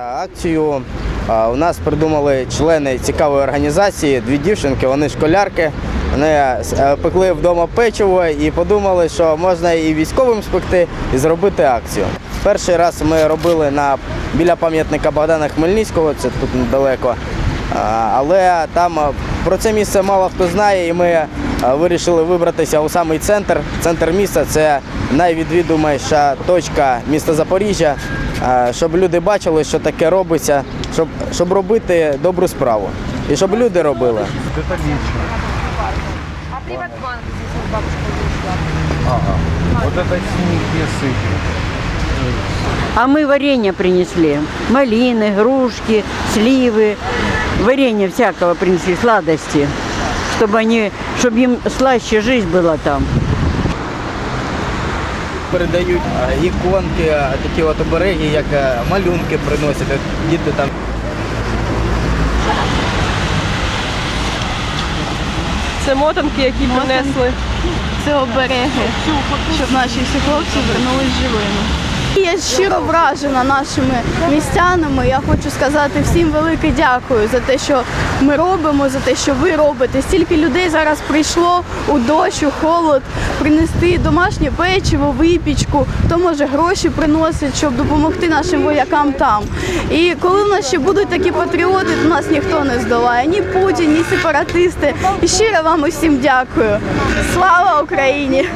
акцію у нас придумали члени цікавої організації, дві дівчинки, вони школярки. Вони е, пекли вдома печиво і подумали, що можна і військовим спекти, і зробити акцію. Перший раз ми робили на, біля пам'ятника Богдана Хмельницького, це тут недалеко. Але там про це місце мало хто знає, і ми вирішили вибратися у самий центр. Центр міста це найвідвідуваніша точка міста Запоріжжя, а, щоб люди бачили, що таке робиться, щоб, щоб робити добру справу. І щоб люди робили. Это лично. А Приватбанк здесь вот бабушка вышла. Ага. Вот это синие сыпи. А мы варенье принесли. Малины, грушки, сливы. Варенье всякого принесли, сладости. Чтобы они, чтобы им слаще жизнь была там. Передають а, іконки, а, такі от обереги, як а, малюнки приносять. От Діти там Це мотанки, які принесли. це обереги, щоб наші всі хлопці вернулись живими. Я щиро вражена нашими містянами. Я хочу сказати всім велике дякую за те, що ми робимо, за те, що ви робите. Стільки людей зараз прийшло у дощ, у холод, принести домашнє печиво, випічку, хто може гроші приносить, щоб допомогти нашим воякам там. І коли в нас ще будуть такі патріоти, то нас ніхто не здолає. Ні Путін, ні сепаратисти. І щиро вам усім дякую. Слава Україні!